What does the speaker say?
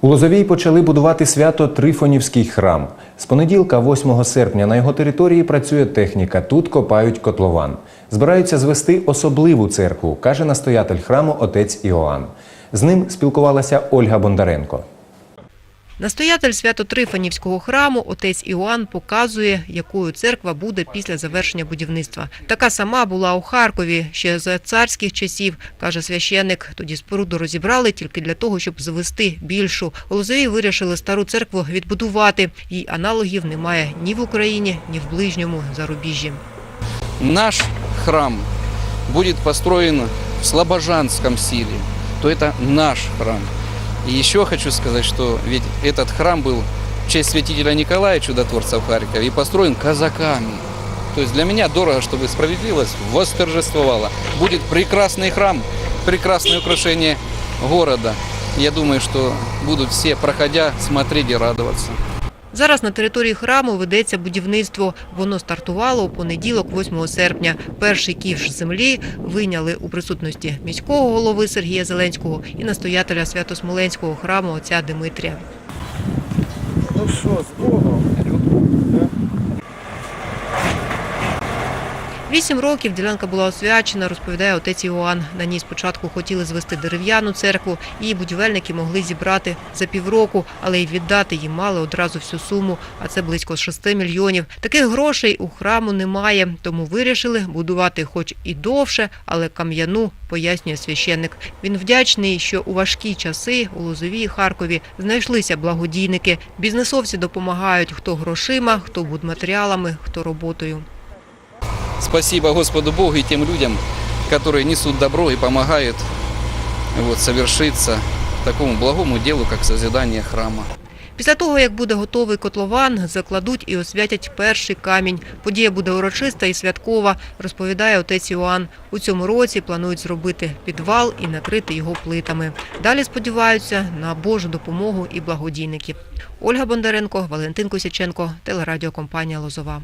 У Лозовій почали будувати свято Трифонівський храм. З понеділка, 8 серпня, на його території працює техніка. Тут копають котлован. Збираються звести особливу церкву, каже настоятель храму отець Іоанн. З ним спілкувалася Ольга Бондаренко. Настоятель Свято-Трифонівського храму отець Іоанн показує, якою церква буде після завершення будівництва. Така сама була у Харкові ще за царських часів, каже священник. Тоді споруду розібрали тільки для того, щоб звести більшу. У Лозові вирішили стару церкву відбудувати. Їй аналогів немає ні в Україні, ні в ближньому зарубіжжі. наш храм будет построен в слобожанском стиле, то это наш храм. И еще хочу сказать, что ведь этот храм был в честь святителя Николая, чудотворца в Харькове, и построен казаками. То есть для меня дорого, чтобы справедливость восторжествовала. Будет прекрасный храм, прекрасное украшение города. Я думаю, что будут все, проходя, смотреть и радоваться. Зараз на території храму ведеться будівництво. Воно стартувало у понеділок, 8 серпня. Перший ківш землі вийняли у присутності міського голови Сергія Зеленського і настоятеля Свято-Смоленського храму отця Димитрія. Ну що, з Богом? Вісім років ділянка була освячена, розповідає отець Іоанн. На ній спочатку хотіли звести дерев'яну церкву. Її будівельники могли зібрати за півроку, але й віддати їм мали одразу всю суму, а це близько 6 мільйонів. Таких грошей у храму немає, тому вирішили будувати хоч і довше, але кам'яну, пояснює священник. Він вдячний, що у важкі часи у Лозовій і Харкові знайшлися благодійники. Бізнесовці допомагають хто грошима, хто будматеріалами, хто роботою. Спасибо Господу Богу и тем людям, которые несут добро и помогают вот, совершиться такому благому делу, как созидание храма. Після того, як буде готовий котлован, закладуть і освятять перший камінь. Подія буде урочиста і святкова, розповідає отець Іоанн. У цьому році планують зробити підвал і накрити його плитами. Далі сподіваються на Божу допомогу і благодійників. Ольга Бондаренко, Валентин Косяченко, телерадіокомпанія Лозова.